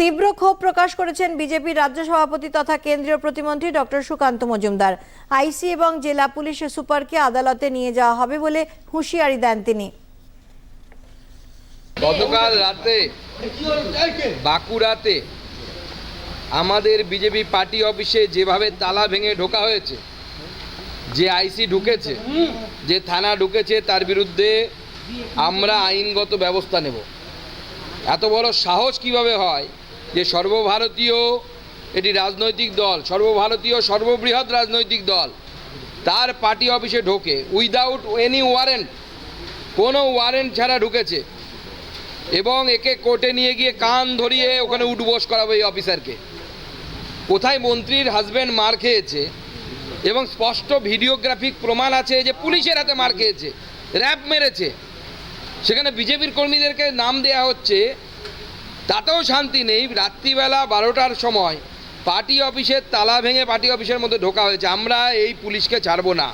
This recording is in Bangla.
তীব্র ক্ষোভ প্রকাশ করেছেন বিজেপির রাজ্য সভাপতি তথা কেন্দ্রীয় প্রতিমন্ত্রী ডক্টর সুকান্ত মজুমদার। আইসি এবং জেলা পুলিশ সুপারকে আদালতে নিয়ে যাওয়া হবে বলে হুঁশিয়ারি দেন তিনি। গতকাল রাতে বাঁকুড়াতে আমাদের বিজেপি পার্টি অফিসে যেভাবে তালা ভেঙে ঢোকা হয়েছে, যে আইসি ঢুকেছে, যে থানা ঢুকেছে, তার বিরুদ্ধে আমরা আইনগত ব্যবস্থা নেব। এত বড় সাহস কীভাবে হয় যে সর্বভারতীয় এটি রাজনৈতিক দল, সর্বভারতীয়, সর্ববৃহৎ রাজনৈতিক দল, তার পার্টি অফিসে ঢোকে উইদাউট এনি ওয়ারেন্ট কোনো ওয়ারেন্ট ছাড়া ঢুকেছে। এবং একে কোর্টে নিয়ে গিয়ে কান ধরিয়ে ওখানে উঠবোস করাবে এই অফিসারকে। কোথায় মন্ত্রীর হাজব্যান্ড মার খেয়েছে, এবং স্পষ্ট ভিডিওগ্রাফিক প্রমাণ আছে যে পুলিশের হাতে মার খেয়েছে র্যাব মেরেছে। সেখানে বিজেপির কর্মীদেরকে নাম দেয়া হচ্ছে, তাতেও শান্তি নেই। রাত্রিবেলা বারোটার সময় পার্টি অফিসের তালা ভেঙে পার্টি অফিসের মধ্যে ঢোকা হয়েছে। আমরা এই পুলিশকে ছাড়বো না।